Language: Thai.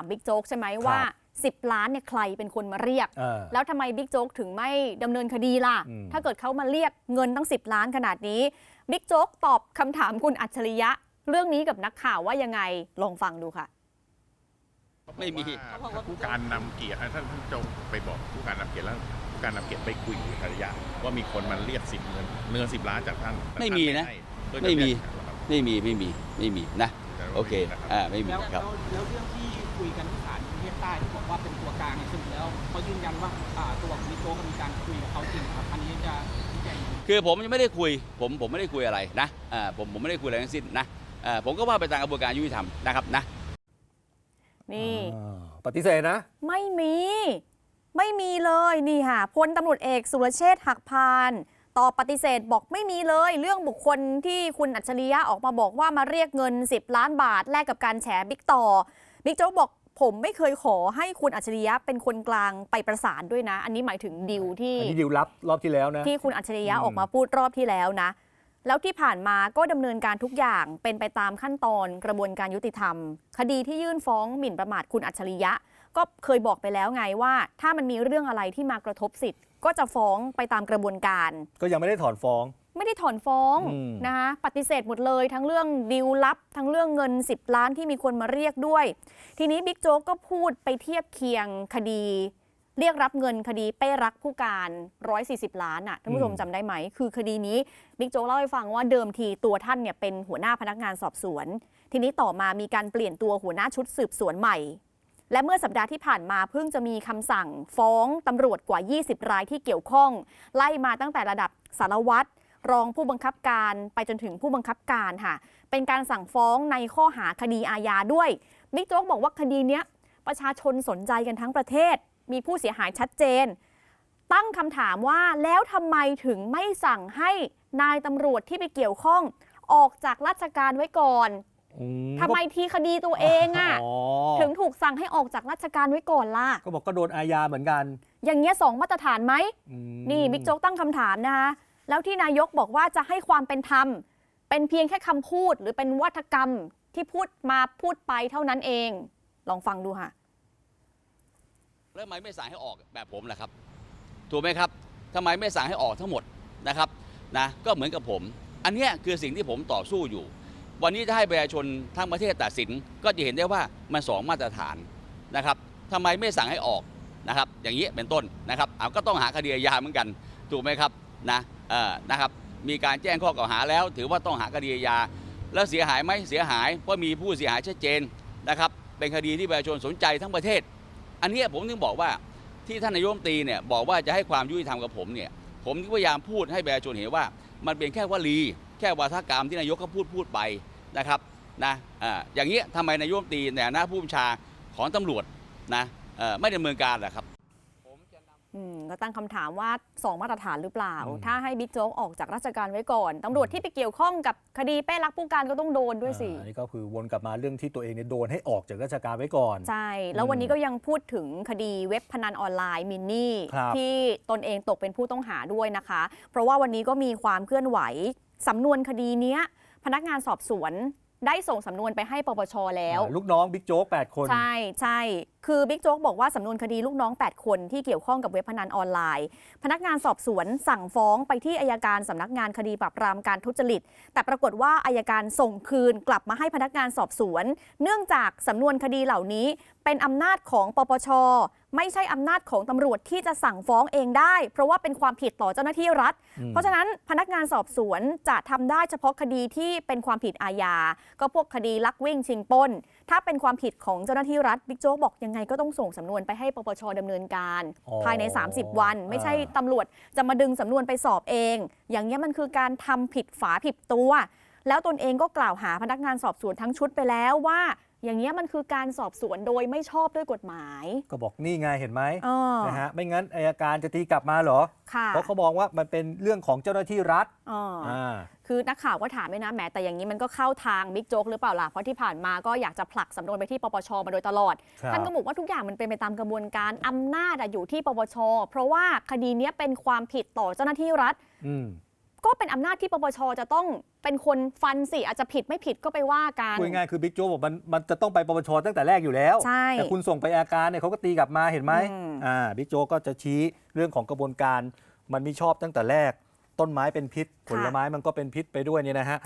ามบิ๊กโจ๊กใช่ไหมว่า 10 ล้านเนี่ยใครเป็นคนมาเรียก เออ แล้วทำไมบิ๊กโจ๊กถึงไม่ดำเนินคดีล่ะ อืม ถ้าเกิดเขามาเรียกเงินตั้ง 10 ล้านขนาดนี้บิ๊กโจ๊กตอบคำถามคุณอัจฉริยะ เรื่องนี้กับนักข่าวว่ายังไงลองฟังดูค่ะ ไม่มี ว่าผู้การนำเกียรติให้ท่านท่านจงไปบอกผู้การนำเกียรติแล้วผู้การนำเกียรติไปคุยกับภรรยาว่ามีคนมาเรียกสิบเงินเงินสิบล้านจากท่านแต่ไม่ท่ามีนะให้ก็จะไม่มี เรียกครับไม่มีไม่มีไม่มีนะ แต่ว่าโอเค ไม่มีนะครับ อ่า ไม่มีแล้วครับ แล้วแล้วเรื่องที่คุ ยกันที่ศาลกรุงเทพใต้ที่บอกว่าเป็นตัวกลางเนี่ยสรุปแล้วเขายืนยันว่าอ่าตัวของบิ๊กโจ๊กก็มีการคุยกับเขาจริงครับ อันนี้จะชี้แจงยังไงคือผมยังไม่ได้คุย ผมผมไม่ได้คุยอะไรนะอ่าผมผมไม่ได้คุยอะไรทั้งสิ้นนะอ่าผมก็ว่าไปตามกระบวนการยุติธรรมนะครับนะ นี่ อ่าปฏิเสธนะ ไม่มี ไม่มีเลยนี่ค่ะพลตำรวจเอกสุรเชษฐ์หักพานตอบปฏิเสธบอกไม่มีเลย เรื่องบุคคลที่คุณอัจฉริยะออกมาบอกว่ามาเรียกเงิน 10 ล้านบาทแลกกับการแฉบิ๊กต่อบิ๊กโจ๊กบอก ผมไม่เคยขอให้คุณอัจฉริยะเป็นคนกลางไปประสานด้วยนะ อันนี้หมายถึงดิวที่อันนี้ดิวรับรอบที่แล้วนะที่คุณอัจฉริยะอืมออกมาพูดรอบที่แล้วนะ แล้วที่ผ่านมาก็ดำเนินการทุกอย่างเป็นไปตามขั้นตอนกระบวนการยุติธรรม คดีที่ยื่นฟ้องหมิ่นประมาทคุณอัจฉริยะ ก็เคยบอกไปแล้วไงว่า ถ้ามันมีเรื่องอะไรที่มากระทบสิทธิ์ ก็จะฟ้องไปตามกระบวนการ ก็ยังไม่ได้ถอนฟ้อง ไม่ได้ถอนฟ้องอืม นะคะปฏิเสธหมดเลย ทั้งเรื่องดิวลับ ทั้งเรื่องเงิน 10 ล้านที่มีคนมาเรียกด้วย ทีนี้บิ๊กโจ๊กก็พูดไปเทียบเคียงคดี เรียกรับเงินคดีเป้รักผู้การ 140 ล้านอะท่านผู้ชมอืมจำได้ไหม คือคดีนี้บิ๊กโจ๊กเล่าให้ฟังว่าเดิมทีตัวท่านเนี่ยเป็นหัวหน้าพนักงานสอบสวน ทีนี้ต่อมามีการเปลี่ยนตัวหัวหน้าชุดสืบสวนใหม่ และเมื่อสัปดาห์ที่ผ่านมาเพิ่งจะมีคำสั่งฟ้องตำรวจกว่า 20 รายที่เกี่ยวข้อง ไล่มาตั้งแต่ระดับสารวัตร รองผู้บังคับการไปจนถึงผู้บังคับการค่ะ เป็นการสั่งฟ้องในข้อหาคดีอาญาด้วยบิ๊กโจ๊กบอกว่าคดีเนี้ยประชาชนสนใจกันทั้งประเทศ มีผู้เสียหายชัดเจน ตั้งคำถามว่าแล้วทำไมถึงไม่สั่งให้นายตำรวจที่ไปเกี่ยวข้องออกจากราชการไว้ก่อนอืทำไมทีคดีตัวเองอะอ๋อถึงถูกสั่งให้ออกจากราชการไว้ก่อนล่ะ ก็บอกก็โดนอาญาเหมือนกัน อย่างเงี้ยสองมาตรฐานไหมอืมนี่บิ๊กโจ๊กตั้งคำถามนะคะ แล้วที่นายกบอกว่าจะให้ความเป็นธรรม เป็นเพียงแค่คำพูดหรือเป็นวัฒกรรมที่พูดมาพูดไปเท่านั้นเอง ลองฟังดูค่ะ แล้วทำไมไม่สั่งให้ออกแบบผมล่ะครับ ถูกไหมครับทำไมไม่สั่งให้ออกทั้งหมดนะครับนะก็เหมือนกับผม อันเนี้ยคือสิ่งที่ผมต่อสู้อยู่ วันนี้ถ้าให้ประชาชนทั้งประเทศตัดสินก็จะเห็นได้ว่ามันสองมาตรฐานนะครับทำไมไม่สั่งให้ออกนะครับ อย่างนี้เป็นต้นนะครับเอาก็ต้องหาคดีอาญาเหมือนกัน ถูกไหมครับ นะเอ่อนะครับมีการแจ้งข้อกล่าวหาแล้ว ถือว่าต้องหาคดีอาแล้วเสียหายไหมเสียหายเพราะมีผู้เสียหายชัดเจนนะครับเป็นคดีที่ประชาชนสนใจทั้งประเทศ อันนี้ผมถึงบอกว่าที่ท่านนายกรัฐมนตรีเนี่ยบอกว่าจะให้ความยุติธรรมกับผมเนี่ยผมพยายามพูดให้ประชาชนเห็นว่า มันเป็นแค่วลี แค่วาทกรรมที่นายกเขาพูดพูดไปนะครับนะออย่างเงี้ยทำไมนายกรัฐมนตรีในฐานะผู้บัญชาของตำรวจนะเอ่ไม่ดำเนินการล่ะครับ ก็ตั้งคำถามว่าสองมาตรฐานหรือเปล่าอืมถ้าให้บิ๊กโจ๊กออกจากราชการไว้ก่อนตำรวจที่ไปเกี่ยวข้องกับคดีเป้รักผู้การก็ต้องโดนด้วยสิอ่าอันนี้ก็คือวนกลับมาเรื่องที่ตัวเองเนี่ยโดนให้ออกจากราชการไว้ก่อน ใช่ แล้ววันนี้ก็ยังพูดถึงคดีเว็บพนันออนไลน์มินนี่ครับที่ตนเองตกเป็นผู้ต้องหาด้วยนะคะ เพราะว่าวันนี้ก็มีความเคลื่อนไหวสำนวนคดีเนี้ยพนักงานสอบสวนได้ส่งสำนวนไปให้ปปชแล้วอ่าลูกน้องบิ๊กโจ๊ก 8 คน ใช่ใช่ คือบิ๊กโจ๊กบอกว่าสำนวนคดีลูกน้อง 8 คนที่เกี่ยวข้องกับเว็บพนันออนไลน์ พนักงานสอบสวนสั่งฟ้องไปที่อายการสำนักงานคดีปราบปรามการทุจริต แต่ปรากฏว่าอายการส่งคืนกลับมาให้พนักงานสอบสวน เนื่องจากสำนวนคดีเหล่านี้เป็นอำนาจของปปชไม่ใช่อำนาจของตำรวจที่จะสั่งฟ้องเองได้ เพราะว่าเป็นความผิดต่อเจ้าหน้าที่รัฐอืมเพราะฉะนั้นพนักงานสอบสวนจะทำได้เฉพาะคดีที่เป็นความผิดอาญาก็พวกคดีลักวิ่งชิงปล้น ถ้าเป็นความผิดของเจ้าหน้าที่รัฐบิ๊กโจ๊กบอกยังไงก็ต้องส่งสำนวนไปให้ปปชดำเนินการอ๋อภายใน 30 วัน ไม่ใช่อ่าตำรวจจะมาดึงสำนวนไปสอบเอง อย่างนี้ยมันคือการทำผิดฝาผิดตัว แล้วตนเองก็กล่าวหาพนักงานสอบสวนทั้งชุดไปแล้วว่า อย่างนี้ยมันคือการสอบสวนโดยไม่ชอบด้วยกฎหมาย ก็บอกนี่ไงเห็นไหมเออ นะฮะไม่งั้นอายการจะตีกลับมาเหรอ ค่ะเพราะเขามองว่ามันเป็นเรื่องของเจ้าหน้าที่รัฐเออออ่าคือนักข่าวก็ถามด้วยนะแหมแต่อย่างนี้มันก็เข้าทางบิ๊กโจ๊กหรือเปล่าล่ะ เพราะที่ผ่านมาก็อยากจะผลักสำนวนไปที่ปปชมาโดยตลอด ครับท่านก็บอกว่าทุกอย่างมันเป็นไปตามกระบวนการอำนาจอะอยู่ที่ปปช เพราะว่าคดีเนี้ยเป็นความผิดต่อเจ้าหน้าที่รัฐ อืม ก็เป็นอำนาจที่ปปชจะต้องเป็นคนฟันสิอาจจะผิดไม่ผิดก็ไปว่ากันพูดง่ายๆคือบิ๊กโจ๊กบอกมันมันจะต้องไปปปชตั้งแต่แรกอยู่แล้ว ใช่ แต่คุณส่งไปอาการเนี่ยเขาก็ตีกลับมาเห็นไหมอืม อ่าบิ๊กโจ๊กก็จะชี้เรื่องของกระบวนการ มันไม่ชอบตั้งแต่แรก ต้นไม้เป็นพิษ ผลไม้มันก็เป็นพิษไปด้วยเนี่ยนะฮะ